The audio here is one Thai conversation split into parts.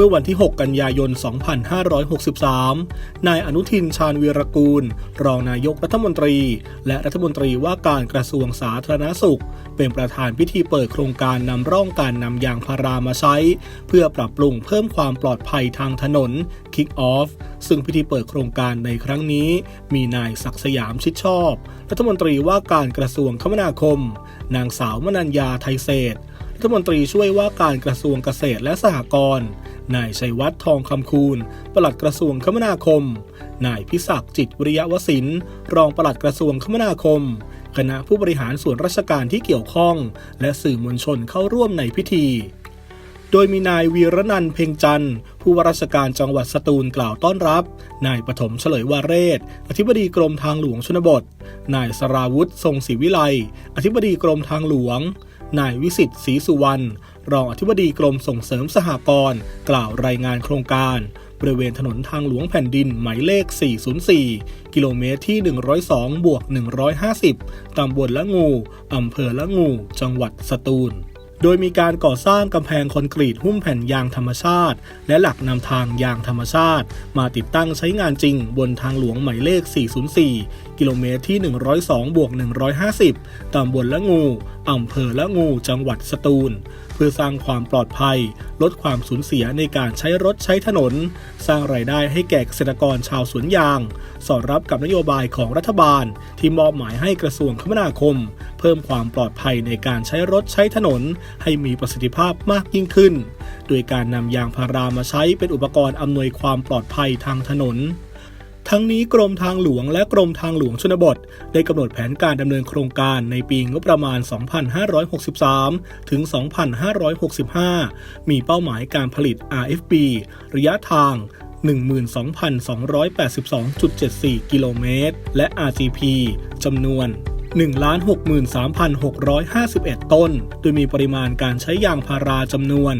เมื่อวันที่ 6 กันยายน 2563 นายอนุทินชาญวีรกูล รองนายกรัฐมนตรี และรัฐมนตรีว่าการกระทรวงสาธารณสุข เป็นประธานพิธีเปิดโครงการนำร่องการนำยางพารามาใช้ เพื่อปรับปรุงเพิ่มความปลอดภัยทางถนน Kick Off ซึ่งพิธีเปิดโครงการในครั้งนี้ มีนายศักดิ์สยามชิดชอบ รัฐมนตรีว่าการกระทรวงคมนาคม นางสาวมนัญญาไทยเศษรัฐมนตรีช่วยว่าการกระทรวงเกษตรและสหกรณ์ นายชัยวัฒน์ทองคำคูณ ปลัดกระทรวงคมนาคม นายพิศักดิ์จิตวิริยวสินรองปลัดกระทรวงคมนาคม คณะผู้บริหารส่วนราชการที่เกี่ยวข้อง และสื่อมวลชนเข้าร่วมในพิธีโดยมีนายวีรนันเพ่งจันทร์ผู้ว่าราชการจังหวัดสตูลกล่าวต้อนรับ นายปฐมเฉลยวาเรศ อธิบดีกรมทางหลวงชนบท นายสราวุธทรงศรีวิไล อธิบดีกรมทางหลวง นายวิสิทธิ์ศรีสุวรรณรองอธิบดีกรมส่งเสริมสหกรณ์กล่าวรายงานโครงการ บริเวณถนนทางหลวงแผ่นดินหมายเลข 404 กิโลเมตรที่ 102 บวก 150 ตำบลละงู อำเภอละงู จังหวัดสตูล โดยมีการก่อสร้างกำแพงคอนกรีตหุ้มแผ่นยางธรรมชาติ และหลักนำทางยางธรรมชาติ มาติดตั้งใช้งานจริงบนทางหลวงหมายเลข 404 กิโลเมตรที่ 102บวก150 ตำบลละงูอำเภอละงู จังหวัดสตูล เพื่อสร้างความปลอดภัย ลดความสูญเสียในการใช้รถใช้ถนน สร้างรายได้ให้แก่เกษตรกรชาวสวนยาง สอดรับกับนโยบายของรัฐบาล ที่มอบหมายให้กระทรวงคมนาคม เพิ่มความปลอดภัยในการใช้รถใช้ถนน ให้มีประสิทธิภาพมากยิ่งขึ้น โดยการนำยางพารามาใช้เป็นอุปกรณ์อำนวยความปลอดภัยทางถนนทั้งนี้กรมทางหลวงและกรมทางหลวงชนบท ได้กำหนดแผนการดำเนินโครงการในปีงบประมาณ 2563 ถึง 2565 มีเป้าหมายการผลิต RFB ระยะทาง 12,282.74 กิโลเมตร และ RGP จำนวน 163,651 ต้น โดยมีปริมาณการใช้ยางพาราจำนวน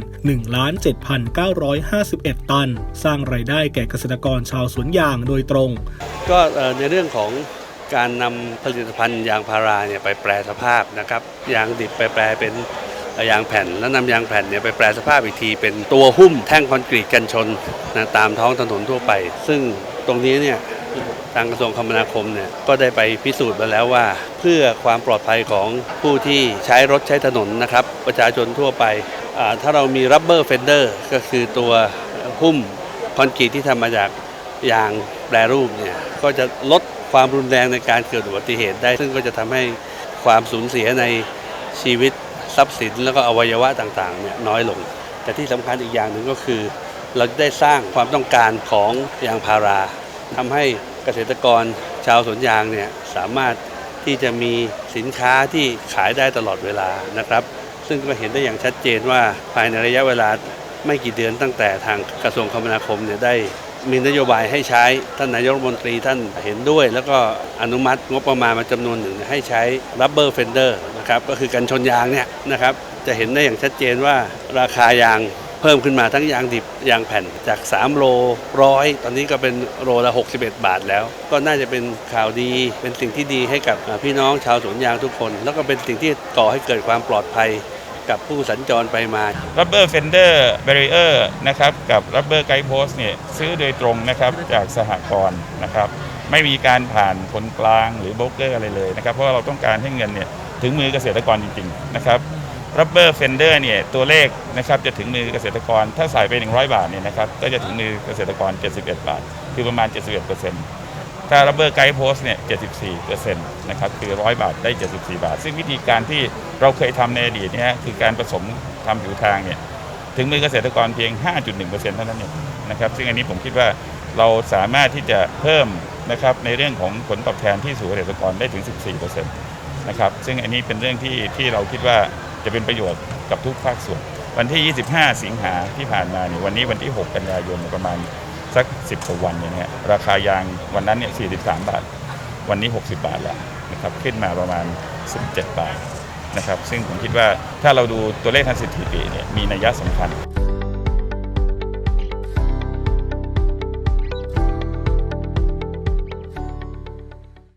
1,7,951 ตัน สร้างรายได้แก่เกษตรกรชาวสวนยางโดยตรง ก็ในเรื่องของการนำผลิตภัณฑ์ยางพาราเนี่ยไปแปรสภาพนะครับ ยางดิบไปแปรเป็นยางแผ่น แล้วนำยางแผ่นเนี่ยไปแปรสภาพอีกที เป็นตัวหุ้มแท่งคอนกรีตกันชนนะตามท้องถนนทั่วไป ซึ่งตรงนี้เนี่ย ทางกระทรวงคมนาคมเนี่ยก็ได้ไปพิสูจน์มาแล้วว่า เพื่อความปลอดภัยของผู้ที่ใช้รถใช้ถนนนะครับ ประชาชนทั่วไป ถ้าเรามี rubber fender ก็คือตัวหุ้มคอนกรีตที่ทำมาจากยางแปรรูปเนี่ยก็จะลดความรุนแรงในการเกิดอุบัติเหตุได้ ซึ่งก็จะทำให้ความสูญเสียในชีวิตทรัพย์สิน แล้วก็อวัยวะต่างๆเนี่ยน้อยลง แต่ที่สำคัญอีกอย่างหนึ่งก็คือ เราได้สร้างความต้องการของยางพารา ทำให้เกษตรกรชาวสวนยางเนี่ยสามารถที่จะมีสินค้าที่ขายได้ตลอดเวลานะครับ ซึ่งก็เห็นได้อย่างชัดเจนว่าภายในระยะเวลาไม่กี่เดือนตั้งแต่ทางกระทรวงคมนาคมเนี่ยได้มีนโยบายให้ใช้ท่านนายกรัฐมนตรีท่านเห็นด้วย แล้วก็อนุมัติงบประมาณมาจำนวนหนึ่งให้ใช้ rubber fender นะครับก็คือกันชนยางเนี่ยนะครับจะเห็นได้อย่างชัดเจนว่าราคายาง เพิ่มขึ้นมาทั้งยางดิบยางแผ่นจาก 3 โลร้อยตอนนี้ก็เป็นโลละ 61 บาทแล้ว ก็น่าจะเป็นข่าวดีเป็นสิ่งที่ดีให้กับพี่น้องชาวสวนยางทุกคน แล้วก็เป็นสิ่งที่ก่อให้เกิดความปลอดภัยกับผู้สัญจรไปมา Rubber Fender Barrier นะครับกับ Rubber Guide Post เนี่ยซื้อโดยตรงนะครับจากสหกรณ์นะครับไม่มีการผ่านคนกลางหรือโบรกเกอร์อะไรเลยนะครับเพราะเราต้องการให้เงินเนี่ยถึงมือเกษตรกรจริงๆนะครับ Rubber Fender เนี่ยตัวเลขนะครับจะถึงมือเกษตรกรถ้าใส่ไป 100 บาทเนี่ยนะครับก็จะถึงมือเกษตรกร 71 บาท คือประมาณ 71%ถ้า Rubber Guide Post เนี่ย74%นะครับคือ 100 บาทได้ 74 บาท ซึ่งวิธีการที่เราเคยทำในอดีตเนี่ยคือการผสมทำผิวทางเนี่ยถึงมือเกษตรกรเพียง 5.1%เท่านั้นเองนะครับซึ่งอันนี้ผมคิดว่าเราสามารถที่จะเพิ่มนะครับในเรื่องของผลตอบแทนที่สู่เกษตรกรได้ถึง 14%นะครับซึ่งอันนี้เป็นเรื่องที่ที่เราคิดว่า จะเป็นประโยชน์กับทุกภาคส่วน วันที่ 25 สิงหาที่ผ่านมาเนี่ยวันนี้วันที่ 6 กันยายนประมาณสัก 10กว่าวันเนี่ยนะฮะราคายางวันนั้นเนี่ย 43 บาท วันนี้ 60 บาทแล้วนะครับขึ้นมาประมาณ 17 บาทนะครับซึ่งผมคิดว่าถ้าเราดูตัวเลขทางสถิติเนี่ยมีนัยสำคัญ